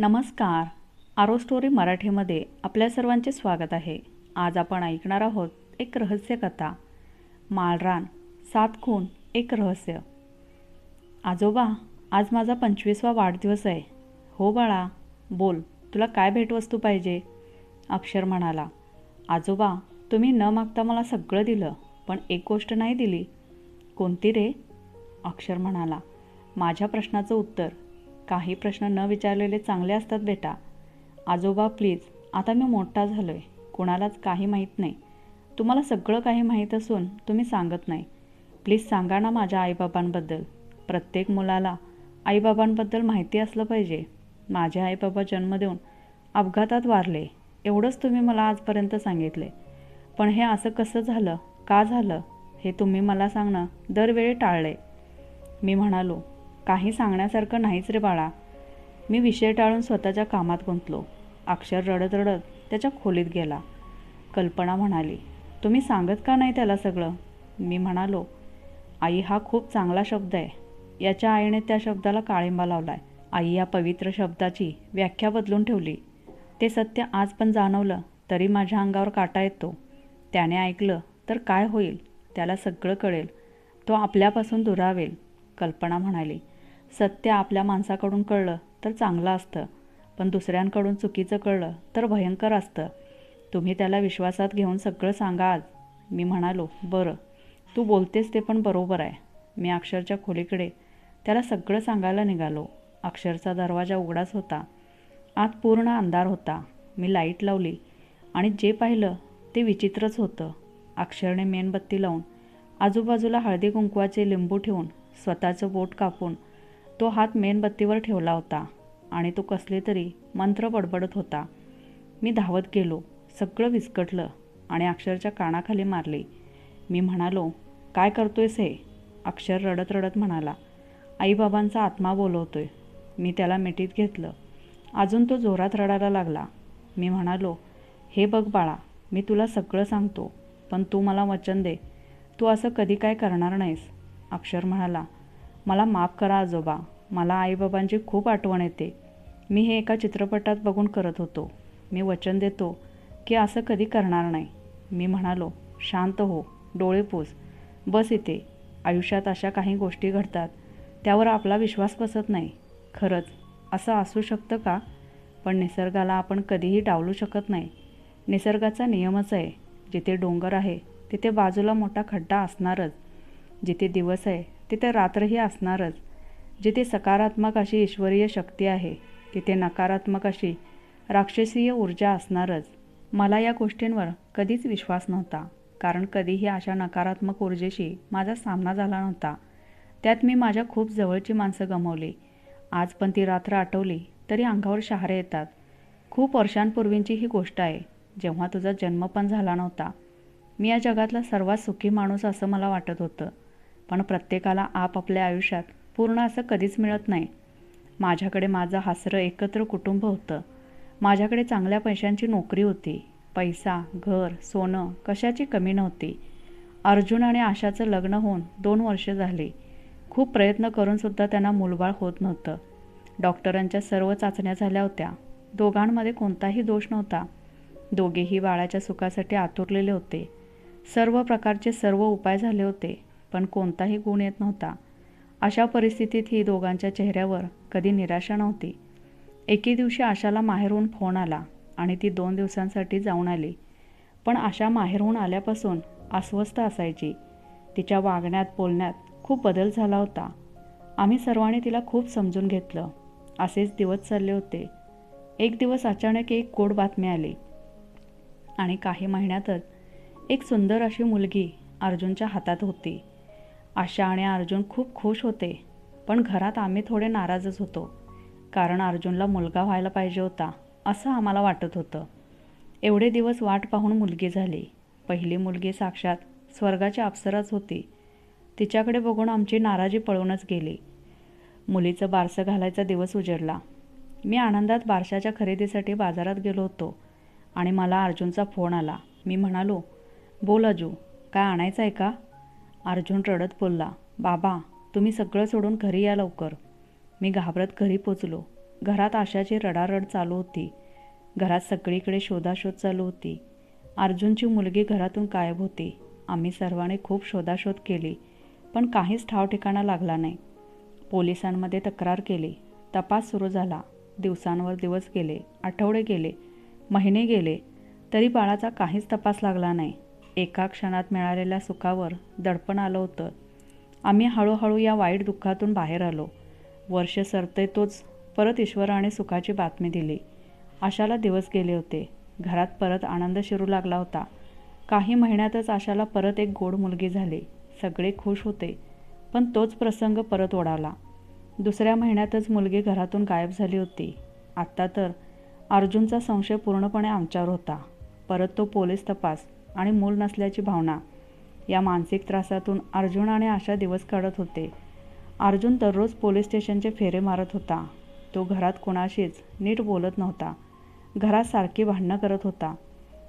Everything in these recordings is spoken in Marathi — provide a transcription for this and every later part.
नमस्कार. आरो स्टोरी मराठीमध्ये आपल्या सर्वांचे स्वागत आहे. आज आपण ऐकणार आहोत एक रहस्यकथा माळरान सात खून एक रहस्य. आजोबा आज माझा पंचवीसवा वाढदिवस आहे. हो बाळा बोल तुला काय भेटवस्तू पाहिजे? अक्षर म्हणाला. आजोबा तुम्ही न मागता मला सगळं दिलं पण एक गोष्ट नाही दिली. कोणती रे? अक्षर म्हणाला. माझ्या प्रश्नाचं उत्तर. काही प्रश्न न विचारलेले चांगले असतात बेटा. आजोबा प्लीज आता मी मोठा झालो आहे कुणालाच काही माहीत नाही. तुम्हाला सगळं काही माहीत असून तुम्ही सांगत नाही. प्लीज सांगा ना माझ्या आईबाबांबद्दल. प्रत्येक मुलाला आईबाबांबद्दल माहिती असलं पाहिजे. माझे आईबाबा जन्म देऊन अपघातात वारले एवढंच तुम्ही मला आजपर्यंत सांगितले. पण हे असं कसं झालं? का झालं? हे तुम्ही मला सांगणं दरवेळी टाळले मी म्हणालो काही सांगण्यासारखं नाहीच रे बाळा. मी विषय टाळून स्वतःच्या कामात गुंतलो. अक्षर रडत रडत त्याच्या खोलीत गेला. कल्पना म्हणाली तुम्ही सांगत का नाही त्याला सगळं? मी म्हणालो आई हा खूप चांगला शब्द आहे. याच्या आईने त्या शब्दाला काळिंबा लावलाय. आई या पवित्र शब्दाची व्याख्या बदलून ठेवली. ते सत्य आज पण जाणवलं तरी माझ्या अंगावर काटा येतो. त्याने ऐकलं तर काय होईल? त्याला सगळं कळेल. तो आपल्यापासून दुरावेल. कल्पना म्हणाली सत्य आपल्या माणसाकडून कळलं तर चांगलं असतं. पण दुसऱ्यांकडून चुकीचं कळलं तर भयंकर असतं. तुम्ही त्याला विश्वासात घेऊन सगळं सांगा आज मी म्हणालो बरं. तू बोलतेस ते पण बरोबर आहे. मी अक्षरच्या खोलीकडे त्याला सगळं सांगायला निघालो. अक्षरचा दरवाजा उघडाच होता. आत पूर्ण अंधार होता. मी लाइट लावली आणि जे पाहिलं ते विचित्रच होतं. अक्षरने मेणबत्ती लावून आजूबाजूला हळदी कुंकवाचे लिंबू ठेवून स्वतःचं बोट कापून तो हात मेणबत्तीवर ठेवला होता आणि तो कसले तरी मंत्र बडबडत होता. मी धावत गेलो. सगळं विस्कटलं आणि अक्षरच्या कानाखाली मारली. मी म्हणालो काय करतोयस हे? अक्षर रडत रडत म्हणाला आईबाबांचा आत्मा बोलवतोय. मी त्याला मिठीत घेतलं. अजून तो जोरात रडायला लागला. मी म्हणालो हे बघ बाळा मी तुला सगळं सांगतो पण तू मला वचन दे. तू असं कधी काय करणार नाहीस. अक्षर म्हणाला मला माफ करा आजोबा मला आईबाबांची खूप आठवण येते. मी हे एका चित्रपटात बघून करत होतो. मी वचन देतो की असं कधी करणार नाही. मी म्हणालो शांत हो डोळे पुस. बस इथे. आयुष्यात अशा काही गोष्टी घडतात. त्यावर आपला विश्वास बसत नाही. खरंच असं असू शकतं का? पण निसर्गाला आपण कधीही डावलू शकत नाही. निसर्गाचा नियमच आहे. जिथे डोंगर आहे तिथे बाजूला मोठा खड्डा असणारच. जिथे दिवस आहे तिथे रात्रही असणारच. जिथे सकारात्मक अशी ईश्वरीय शक्ती आहे तिथे नकारात्मक अशी राक्षसीय ऊर्जा असणारच. मला या गोष्टींवर कधीच विश्वास नव्हता कारण कधीही अशा नकारात्मक ऊर्जेशी माझा सामना झाला नव्हता. त्यात मी माझ्या खूप जवळची माणसं गमावली. आज पण ती रात्र आठवली तरी अंगावर शहारे येतात. खूप वर्षांपूर्वींची ही गोष्ट आहे जेव्हा तुझा जन्म पण झाला नव्हता. मी या जगातला सर्वात सुखी माणूस असं मला वाटत होतं पण प्रत्येकाला आपापल्या आयुष्यात पूर्ण असं कधीच मिळत नाही. माझ्याकडे माझं हासरं एकत्र कुटुंब होतं. माझ्याकडे चांगल्या पैशांची नोकरी होती. पैसा घर सोनं कशाची कमी नव्हती. अर्जुन आणि आशाचं लग्न होऊन दोन वर्ष झाली. खूप प्रयत्न करूनसुद्धा त्यांना मूलबाळ होत नव्हतं. डॉक्टरांच्या सर्व चाचण्या झाल्या होत्या. दोघांमध्ये कोणताही दोष नव्हता. दोघेही बाळाच्या सुखासाठी आतुरलेले होते. सर्व प्रकारचे सर्व उपाय झाले होते पण कोणताही गुण येत नव्हता. अशा परिस्थितीत ही दोघांच्या चेहऱ्यावर कधी निराशा नव्हती. एके दिवशी आशाला माहेरहून फोन आला आणि ती दोन दिवसांसाठी जाऊन आली. पण आशा माहेरहून आल्यापासून अस्वस्थ असायची. तिच्या वागण्यात बोलण्यात खूप बदल झाला होता. आम्ही सर्वांनी तिला खूप समजून घेतलं. असेच दिवस चालले होते. एक दिवस अचानक एक गोड बातमी आली. आणि काही महिन्यातच एक सुंदर अशी मुलगी अर्जुनच्या हातात होती. आशा आणि अर्जुन खूप खुश होते. पण घरात आम्ही थोडे नाराजच होतो. कारण अर्जुनला मुलगा व्हायला पाहिजे होता असं आम्हाला वाटत होतं. एवढे दिवस वाट पाहून मुलगी झाली. पहिली मुलगी साक्षात स्वर्गाची अप्सराच होती. तिच्याकडे बघून आमची नाराजी पळूनच गेली. मुलीचं बारसं घालायचा दिवस उजडला. मी आनंदात बारशाच्या खरेदीसाठी बाजारात गेलो होतो आणि मला अर्जुनचा फोन आला. मी म्हणालो बोल अजू काय आणायचं आहे का? अर्जुन रडत बोलला बाबा तुम्ही सगळं सोडून घरी या लवकर. मी घाबरत घरी पोचलो. घरात आशाची रडारड चालू होती. घरात सगळीकडे शोधाशोध चालू होती. अर्जुनची मुलगी घरातून गायब होती. आम्ही सर्वांनी खूप शोधाशोध केली पण काहीच ठाव ठिकाणा लागला नाही. पोलिसांमध्ये तक्रार केली. तपास सुरू झाला. दिवसांवर दिवस गेले आठवडे गेले महिने गेले तरी बाळाचा काहीच तपास लागला नाही. एका क्षणात मिळालेल्या सुखावर दडपण आलं होतं. आम्ही हळूहळू या वाईट दुःखातून बाहेर आलो. वर्ष सरते तोच परत ईश्वराने सुखाची बातमी दिली. आशाला दिवस गेले होते. घरात परत आनंद शिरू लागला होता. काही महिन्यातच आशाला परत एक गोड मुलगी झाली. सगळे खुश होते. पण तोच प्रसंग परत ओढावला दुसऱ्या महिन्यातच मुलगी घरातून गायब झाली होती. आत्ता तर अर्जुनचा संशय पूर्णपणे आमच्यावर होता. परत तो पोलीस तपास. आणि मूल नसल्याची भावना या मानसिक त्रासातून अर्जुन आणि आशा दिवस काढत होते. अर्जुन दररोज पोलीस स्टेशनचे फेरे मारत होता. तो घरात कोणाशीच नीट बोलत नव्हता. घरात सारखी भांडणं करत होता.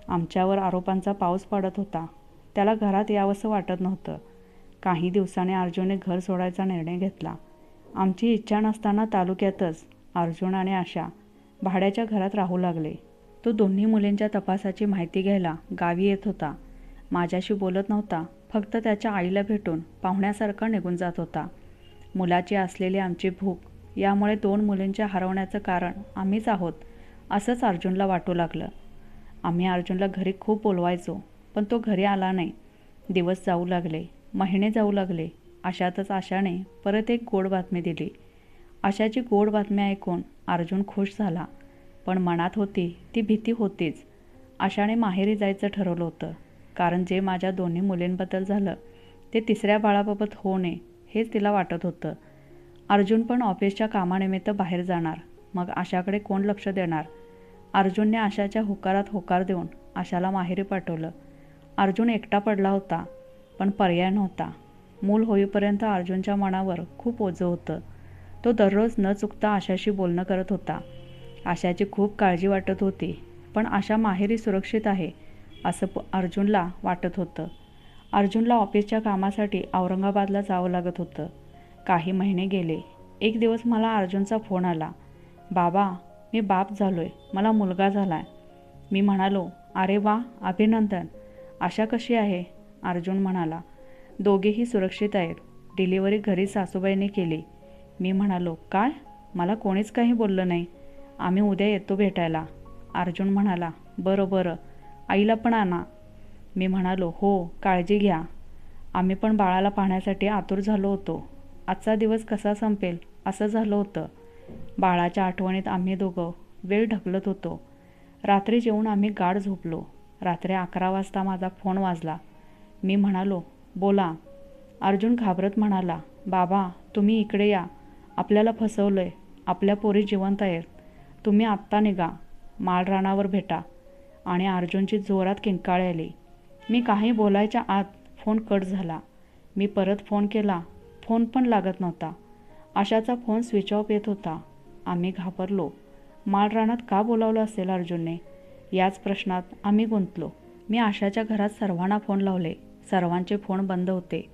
आमच्यावर आरोपांचा पाऊस पडत होता. त्याला घरात यावंसं वाटत नव्हतं. काही दिवसांनी अर्जुनने घर सोडायचा निर्णय घेतला. आमची इच्छा नसताना तालुक्यातच अर्जुन आणि आशा भाड्याच्या घरात राहू लागले. तो दोन्ही मुलींच्या तपासाची माहिती घ्यायला गावी येत होता. माझ्याशी बोलत नव्हता. फक्त त्याच्या आईला भेटून पाहुण्यासारखा निघून जात होता. मुलाची असलेली आमची भूक यामुळे दोन मुलींच्या हरवण्याचं कारण आम्हीच आहोत असंच अर्जुनला वाटू लागलं. आम्ही अर्जुनला घरी खूप बोलवायचो पण तो घरी आला नाही. दिवस जाऊ लागले महिने जाऊ लागले. अशातच आशाने परत एक गोड बातमी दिली. आशाची गोड बातमी ऐकून अर्जुन खुश झाला. पण मनात होती ती भीती होतीच. आशाने माहेरी जायचं ठरवलं होतं. कारण जे माझ्या दोन्ही मुलींबद्दल झालं ते तिसऱ्या बाळाबाबत होऊ नये हेच तिला वाटत होतं. अर्जुन पण ऑफिसच्या कामानिमित्त बाहेर जाणार मग आशाकडे कोण लक्ष देणार? अर्जुनने आशाच्या होकारात होकार देऊन आशाला माहेरी पाठवलं. अर्जुन एकटा पडला होता पण पर्याय नव्हता. मूल होईपर्यंत अर्जुनच्या मनावर खूप ओझं होतं. तो दररोज न चुकता आशाशी बोलणं करत होता. आशाची खूप काळजी वाटत होती. पण आशा माहेरी सुरक्षित आहे असं प अर्जुनला वाटत होतं. अर्जुनला ऑफिसच्या कामासाठी औरंगाबादला जावं लागत होतं. काही महिने गेले. एक दिवस मला अर्जुनचा फोन आला. बाबा मी बाप झालो आहे मला मुलगा झाला आहे मी म्हणालो अरे वा अभिनंदन. आशा कशी आहे? अर्जुन म्हणाला. दोघेही सुरक्षित आहेत. डिलिव्हरी घरी सासूबाईने केली. मी म्हणालो काय? मला कोणीच काही बोललं नाही. आम्ही उद्या येतो भेटायला. अर्जुन म्हणाला बरं बरं. आईला पण आणा. मी म्हणालो हो काळजी घ्या. आम्ही पण बाळाला पाहण्यासाठी आतुर झालो होतो. आजचा दिवस कसा संपेल? असं झालं होतं. बाळाच्या आठवणीत आम्ही दोघं वेळ ढकलत होतो. रात्री जेवून आम्ही गाढ झोपलो. रात्री अकरा वाजता माझा फोन वाजला. मी म्हणालो बोला. अर्जुन घाबरत म्हणाला बाबा तुम्ही इकडे या. आपल्याला फसवलं आहे आपल्या पोरी जिवंत आहेत. तुम्ही आत्ता निघा. माळरानावर भेटा. आणि अर्जुनची जोरात किंकाळी आली. मी काही बोलायच्या आत फोन कट झाला. मी परत फोन केला. फोन पण लागत नव्हता. आशाचा फोन स्विच ऑफ येत होता. आम्ही घाबरलो. माळरानात का बोलावलं असेल अर्जुनने? याच प्रश्नात आम्ही गुंतलो. मी आशाच्या घरात सर्वांना फोन लावले. सर्वांचे फोन बंद होते.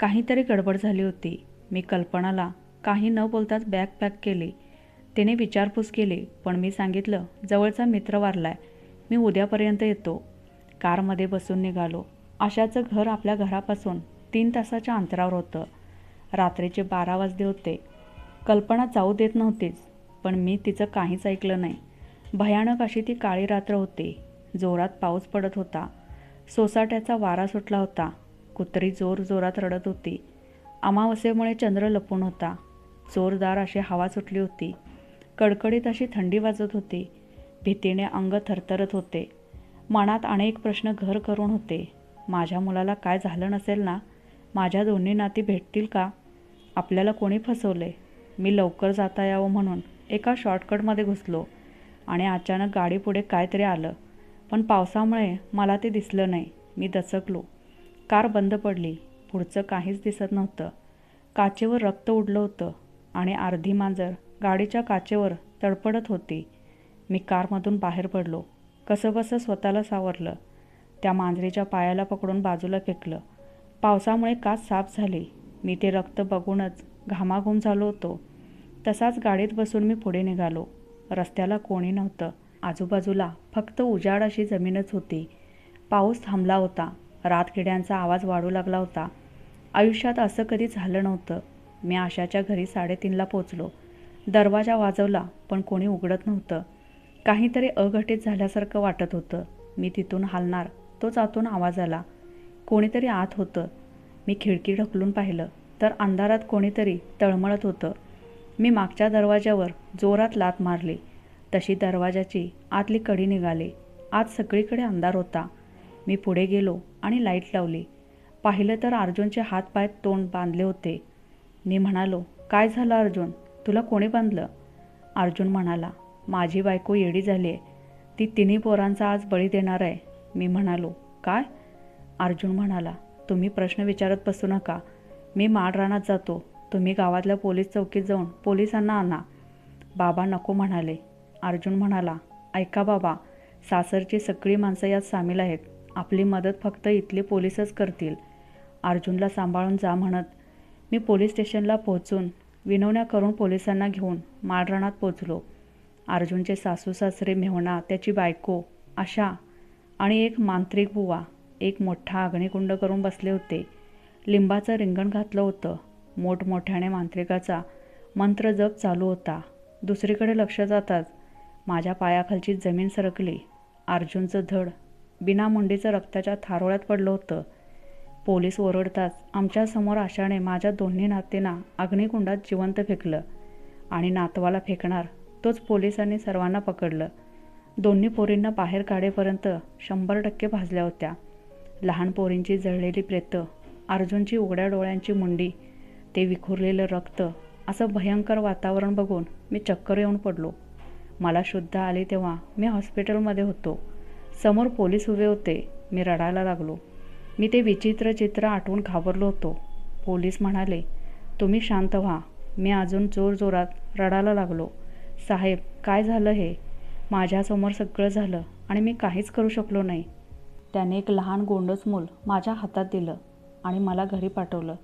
काहीतरी गडबड झाली होती. मी कल्पनाला काही न बोलताच बॅग पॅक केली. तिने विचारपूस केली पण मी सांगितलं जवळचा मित्र वारलाय. मी उद्यापर्यंत येतो. कारमध्ये बसून निघालो. आशाचं घर आपल्या घरापासून तीन तासाच्या अंतरावर होतं. रात्रीचे बारा वाजले होते. कल्पना जाऊ देत नव्हतीच पण मी तिचं काहीच ऐकलं नाही. भयानक अशी ती काळी रात्र होती. जोरात पाऊस पडत होता. सोसाट्याचा वारा सुटला होता. कुत्री जोर जोरात रडत होती. अमावस्येमुळे चंद्र लपून होता. जोरदार अशी हवा सुटली होती. कडकडीत अशी थंडी वाजत होती. भीतीने अंग थरथरत होते. मनात अनेक प्रश्न घर करून होते. माझ्या मुलाला काय झालं नसेल ना? माझ्या दोन्ही नाती भेटतील का? आपल्याला कोणी फसवले? मी लवकर जाता यावं म्हणून एका शॉर्टकटमध्ये घुसलो आणि अचानक गाडीपुढे काहीतरी आलं. पण पावसामुळे मला ते दिसलं नाही. मी दचकलो. कार बंद पडली. पुढचं काहीच दिसत नव्हतं. काचेवर रक्त उडलं होतं आणि अर्धी मांजर गाडीच्या काचेवर तडपडत होती. मी कारमधून बाहेर पडलो. कसंबसं स्वतःला सावरलं. त्या मांजरीच्या पायाला पकडून बाजूला फेकलं. पावसामुळे काच साफ झाली. मी ते रक्त बघूनच घामाघूम झालो होतो. तसाच गाडीत बसून मी पुढे निघालो. रस्त्याला कोणी नव्हतं. आजूबाजूला फक्त उजाड अशी जमीनच होती. पाऊस थांबला होता. रातकिड्यांचा आवाज वाढू लागला होता. आयुष्यात असं कधी झालं नव्हतं. मी आशाच्या घरी साडेतीनला पोचलो. दरवाजा वाजवला पण कोणी उघडत नव्हतं. काहीतरी अघटित झाल्यासारखं वाटत होतं. मी तिथून हालणार तोच आतून आवाज आला. कोणीतरी आत होतं. मी खिडकी ढकलून पाहिलं तर अंधारात कोणीतरी तळमळत होतं. मी मागच्या दरवाजावर जोरात लात मारली. तशी दरवाजाची आतली कडी निघाली. आत सगळीकडे अंधार होता. मी पुढे गेलो आणि लाइट लावली. पाहिलं तर अर्जुनचे हातपाय तोंड बांधले होते. मी म्हणालो काय झालं अर्जुन? तुला कोणी बांधलं? अर्जुन म्हणाला माझी बायको येडी झाली आहे ती तिन्ही पोरांचा आज बळी देणार आहे. मी म्हणालो काय? अर्जुन म्हणाला तुम्ही प्रश्न विचारत बसू नका. मी माडरानात जातो. तुम्ही गावातल्या पोलीस चौकीत जाऊन पोलिसांना आणा. बाबा नको म्हणाले. अर्जुन म्हणाला ऐका बाबा सासरची सगळी माणसं यात सामील आहेत. आपली मदत फक्त इथले पोलीसच करतील. अर्जुनला सांभाळून जा म्हणत मी पोलीस स्टेशनला पोहोचून विनवण्या करून पोलिसांना घेऊन माळरानात पोचलो. अर्जुनचे सासू सासरे मेहणा त्याची बायको आशा आणि एक मांत्रिक बुवा एक मोठा अग्निकुंड करून बसले होते. लिंबाचं रिंगण घातलं होतं. मोठमोठ्याने मांत्रिकाचा मंत्र जप चालू होता. दुसरीकडे लक्ष जाताच माझ्या पायाखालची जमीन सरकली. अर्जुनचं धड बिना मुंडीचं रक्ताच्या थारोळ्यात पडलं होतं. पोलीस ओरडताच आमच्यासमोर आशाने माझ्या दोन्ही नातेंना अग्निकुंडात जिवंत फेकलं आणि नातवाला फेकणार तोच पोलिसांनी सर्वांना पकडलं. दोन्ही पोरींना बाहेर काढेपर्यंत शंभर टक्के भाजल्या होत्या. लहान पोरींची जळलेली प्रेतं अर्जुनची उघड्या डोळ्यांची मुंडी ते विखुरलेलं रक्त असं भयंकर वातावरण बघून मी चक्कर येऊन पडलो. मला शुद्ध आली तेव्हा मी हॉस्पिटलमध्ये होतो. समोर पोलीस उभे होते. मी रडायला लागलो. मी ते विचित्र चित्र आठवून घाबरलो होतो. पोलीस म्हणाले तुम्ही शांत व्हा. मी अजून जोरजोरात रडायला लागलो. साहेब काय झालं हे? माझ्यासमोर सगळं झालं आणि मी काहीच करू शकलो नाही. त्याने एक लहान गोंडस मूल माझ्या हातात दिलं आणि मला घरी पाठवलं.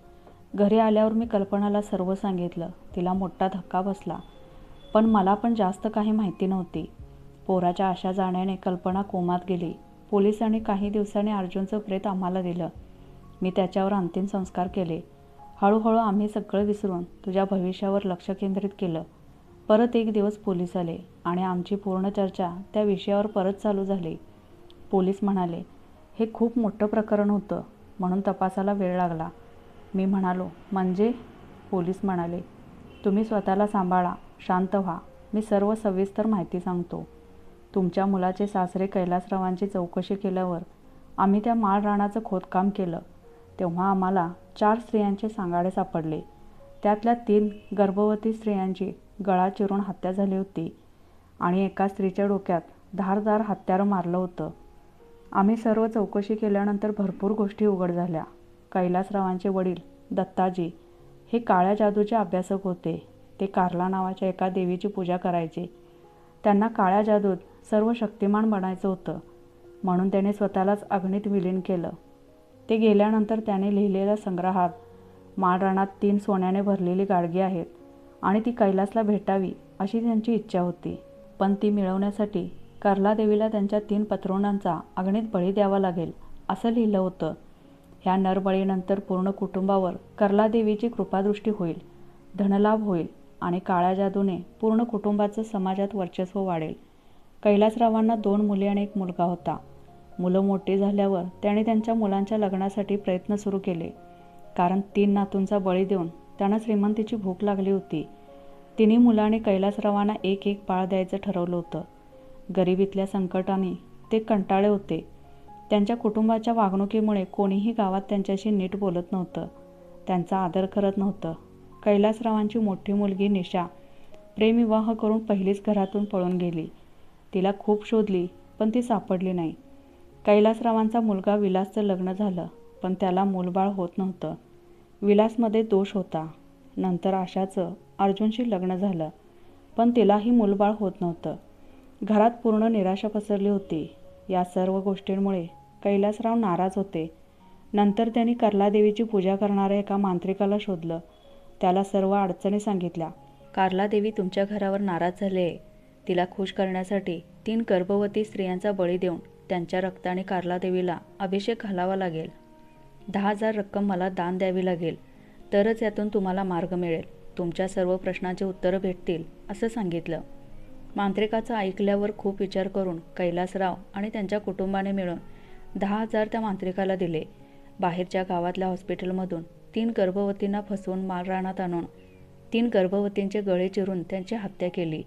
घरी आल्यावर मी कल्पनाला सर्व सांगितलं. तिला मोठा धक्का बसला. पण मला पण जास्त काही माहिती नव्हती. पोराच्या आशा जाण्याने कल्पना कोमात गेली. पोलिसांनी काही दिवसांनी अर्जुनचं प्रेत आम्हाला दिलं. मी त्याच्यावर अंतिम संस्कार केले. हळूहळू आम्ही सगळं विसरून तुझ्या भविष्यावर लक्ष केंद्रित केलं. परत एक दिवस पोलीस आले आणि आमची पूर्ण चर्चा त्या विषयावर परत चालू झाली. पोलीस म्हणाले हे खूप मोठं प्रकरण होतं म्हणून तपासाला वेळ लागला. मी म्हणालो म्हणजे? पोलीस म्हणाले तुम्ही स्वतःला सांभाळा शांत व्हा. मी सर्व सविस्तर माहिती सांगतो. तुमच्या मुलाचे सासरे कैलासरावांची चौकशी केल्यावर आम्ही त्या माळराणाचं खोदकाम केलं. तेव्हा आम्हाला चार स्त्रियांचे सांगाडे सापडले. त्यातल्या तीन गर्भवती स्त्रियांची गळा चिरून हत्या झाली होती आणि एका स्त्रीच्या डोक्यात धारदार हत्यारं मारलं होतं. आम्ही सर्व चौकशी केल्यानंतर भरपूर गोष्टी उघड झाल्या. कैलासरावांचे वडील दत्ताजी हे काळ्या जादूचे अभ्यासक होते. ते कार्ला नावाच्या एका देवीची पूजा करायचे. त्यांना काळ्या जादूत सर्व शक्तिमान बनायचं होतं. म्हणून त्याने स्वतःलाच अग्नीत विलीन केलं. ते गेल्यानंतर त्याने लिहिलेल्या संग्रहात माळरानात तीन सोन्याने भरलेली गाडगी आहेत आणि ती कैलासला भेटावी अशी त्यांची इच्छा होती. पण ती मिळवण्यासाठी कर्लादेवीला त्यांच्या तीन पत्रोणांचा अग्नीत बळी द्यावा लागेल असं लिहिलं होतं. ह्या नरबळीनंतर पूर्ण कुटुंबावर कर्लादेवीची कृपादृष्टी होईल धनलाभ होईल आणि काळ्या जादूने पूर्ण कुटुंबाचं समाजात वर्चस्व वाढेल. कैलासरावांना दोन मुले आणि एक मुलगा होता. मुलं मोठी झाल्यावर त्याने त्यांच्या मुलांच्या लग्नासाठी प्रयत्न सुरू केले. कारण तीन नातूंचा बळी देऊन त्यांना श्रीमंतीची भूक लागली होती. तिन्ही मुलाने कैलासरावांना एक एक बाळ द्यायचं ठरवलं होतं. गरिबीतल्या संकटाने ते कंटाळे होते. त्यांच्या कुटुंबाच्या वागणुकीमुळे कोणीही गावात त्यांच्याशी नीट बोलत नव्हतं. त्यांचा आदर करत नव्हतं. कैलासरावांची मोठी मुलगी निशा प्रेमविवाह करून पहिलीच घरातून पळून गेली. तिला खूप शोधली पण ती सापडली नाही. कैलासरावांचा मुलगा विलासचं लग्न झालं पण त्याला मूलबाळ होत नव्हतं. विलासमध्ये दोष होता. नंतर आशाचं अर्जुनशी लग्न झालं पण तिलाही मूलबाळ होत नव्हतं. घरात पूर्ण निराशा पसरली होती. या सर्व गोष्टींमुळे कैलासराव नाराज होते. नंतर त्यांनी कर्लादेवीची पूजा करणाऱ्या एका मांत्रिकाला शोधलं. त्याला सर्व अडचणी सांगितल्या. कारलादेवी तुमच्या घरावर नाराज झाले. आहे तिला खुश करण्यासाठी तीन गर्भवती स्त्रियांचा बळी देऊन त्यांच्या रक्ताने कार्ला देवीला अभिषेक घालावा लागेल. दहा हजार रक्कम मला दान द्यावी लागेल. तरच यातून तुम्हाला मार्ग मिळेल. तुमच्या सर्व प्रश्नांचे उत्तरं भेटतील असं सांगितलं. मांत्रिकाचं ऐकल्यावर खूप विचार करून कैलासराव आणि त्यांच्या कुटुंबाने मिळून दहा हजार त्या मांत्रिकाला दिले. बाहेरच्या गावातल्या हॉस्पिटलमधून तीन गर्भवतींना फसवून मालराणात आणून तीन गर्भवतींचे गळे चिरून त्यांची हत्या केली.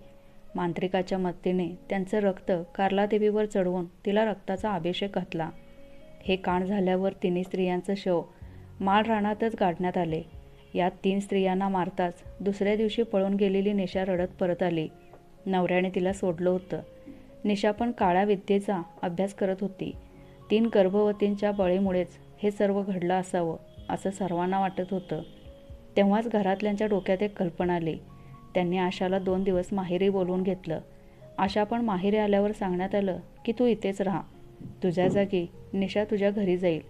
मांत्रिकाच्या मदतीने त्यांचं रक्त कार्लादेवीवर चढवून तिला रक्ताचा अभिषेक घातला. हे कांड झाल्यावर तिन्ही स्त्रियांचं शव माळ रानातच गाडण्यात आले. यात तीन स्त्रियांना मारताच दुसऱ्या दिवशी पळून गेलेली निशा रडत परत आली. नवऱ्याने तिला सोडलं होतं. निशा पण काळ्या विद्येचा अभ्यास करत होती. तीन गर्भवतींच्या बळीमुळेच हे सर्व घडलं असावं असं सर्वांना वाटत होतं. तेव्हाच घरातल्यांच्या डोक्यात एक कल्पना आली. त्यांनी आशाला दोन दिवस माहेरी बोलवून घेतलं. आशा पण माहेरी आल्यावर सांगण्यात आलं की तू इथेच राहा. तुझ्या जागी निशा तुझ्या घरी जाईल.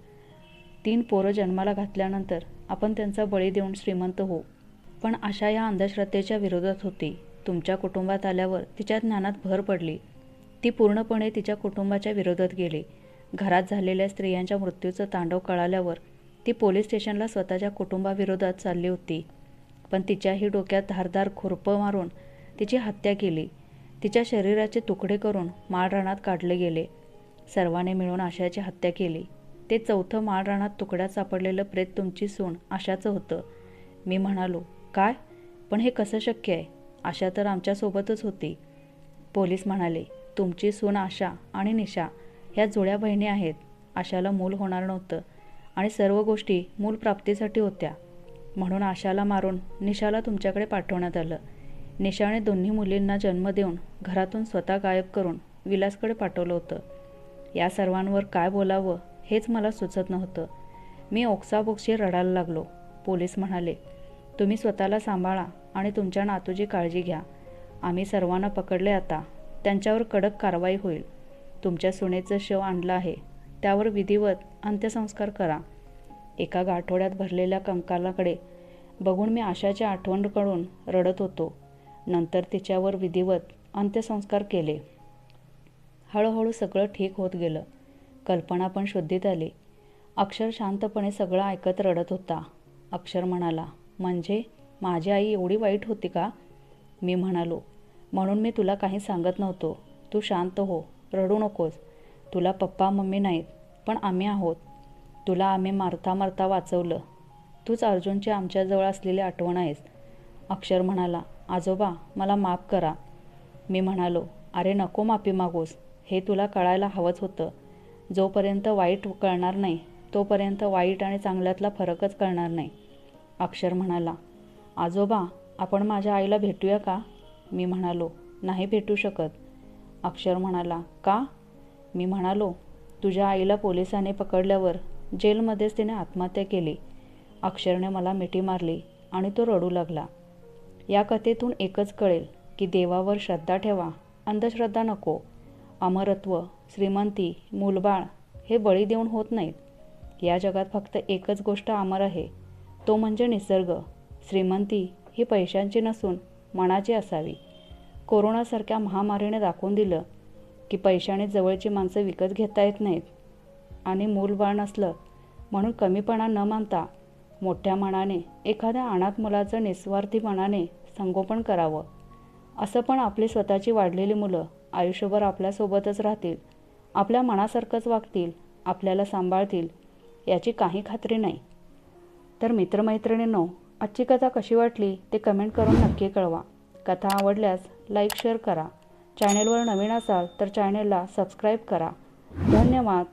तीन पोरं जन्माला घातल्यानंतर आपण त्यांचा बळी देऊन श्रीमंत होऊ. पण आशा या अंधश्रद्धेच्या विरोधात होती. तुमच्या कुटुंबात आल्यावर तिच्या ज्ञानात भर पडली. ती पूर्णपणे तिच्या कुटुंबाच्या विरोधात गेली. घरात झालेल्या स्त्रियांच्या मृत्यूचं तांडव कळाल्यावर ती पोलीस स्टेशनला स्वतःच्या कुटुंबाविरोधात चालली होती. पण तिच्याही डोक्यात धारदार खुरपं मारून तिची हत्या केली. तिच्या शरीराचे तुकडे करून माळरानात काढले गेले. सर्वांनी मिळून आशाची हत्या केली. ते चौथं माळरानात तुकड्यात सापडलेलं प्रेत तुमची सून आशाचं होतं. मी म्हणालो काय? पण हे कसं शक्य आहे? आशा तर आमच्यासोबतच होती. पोलीस म्हणाले तुमची सून आशा आणि निशा ह्या जुळ्या बहिणी आहेत. आशाला मूल होणार नव्हतं आणि सर्व गोष्टी मूल प्राप्तीसाठी होत्या. म्हणून आशाला मारून निशाला तुमच्याकडे पाठवण्यात आलं. निशाने दोन्ही मुलींना जन्म देऊन घरातून स्वतः गायब करून विलासकडे पाठवलं होतं. या सर्वांवर काय बोलावं हेच मला सुचत नव्हतं. मी ओक्साबोक्शी रडायला लागलो. पोलीस म्हणाले तुम्ही स्वतःला सांभाळा आणि तुमच्या नातूची काळजी घ्या. आम्ही सर्वांना पकडले आता. त्यांच्यावर कडक कारवाई होईल. तुमच्या सुनेचं शव आणलं आहे. त्यावर विधिवत अंत्यसंस्कार करा. एका गाठोड्यात भरलेल्या कंकालाकडे बघून मी आशाच्या आठवणकडून रडत होतो. नंतर तिच्यावर विधिवत अंत्यसंस्कार केले. हळूहळू सगळं ठीक होत गेलं. कल्पना पण शुद्धीत आली. अक्षर शांतपणे सगळं ऐकत रडत होता. अक्षर म्हणाला म्हणजे माझी आई एवढी वाईट होती का? मी म्हणालो म्हणून मी तुला काही सांगत नव्हतो. तू शांत हो. रडू नकोस. तुला पप्पा मम्मी नाहीत पण आम्ही आहोत. तुला आम्ही मारता मारता वाचवलं. तूच अर्जुनची आमच्याजवळ असलेली आठवण आहेस. अक्षर म्हणाला आजोबा मला माफ करा. मी म्हणालो अरे नको माफी मागोस. हे तुला कळायला हवंच होतं. जोपर्यंत वाईट कळणार नाही तोपर्यंत वाईट आणि चांगल्यातला फरकच कळणार नाही. अक्षर म्हणाला आजोबा आपण माझ्या आईला भेटूया का? मी म्हणालो नाही भेटू शकत. अक्षर म्हणाला का? मी म्हणालो तुझ्या आईला पोलिसाने पकडल्यावर जेलमध्येच तिने आत्महत्या केली. अक्षरने मला मिठी मारली आणि तो रडू लागला. या कथेतून एकच कळेल की देवावर श्रद्धा ठेवा अंधश्रद्धा नको. अमरत्व श्रीमंती मूलबाळ हे बळी देऊन होत नाहीत. या जगात फक्त एकच गोष्ट अमर आहे. तो म्हणजे निसर्ग. श्रीमंती ही पैशांची नसून मनाची असावी. कोरोनासारख्या महामारीने दाखवून दिलं की पैशाने जवळची माणसं विकत घेता येत नाहीत. आणि मूलबाळ नसलं म्हणून कमीपणा न मानता मोठ्या मनाने एखाद्या अनाथ मुलाचं निस्वार्थीपणाने संगोपन करावं. असं पण आपली स्वतःची वाढलेली मुलं आयुष्यभर आपल्यासोबतच राहतील आपल्या मनासारखंच वागतील आपल्याला सांभाळतील याची काही खात्री नाही. तर मित्रमैत्रिणींनो आजची कथा कशी वाटली ते कमेंट करून नक्की कळवा. कथा आवडल्यास लाईक शेअर करा. चॅनेलवर नवीन असाल तर चॅनेलला सबस्क्राईब करा. धन्यवाद.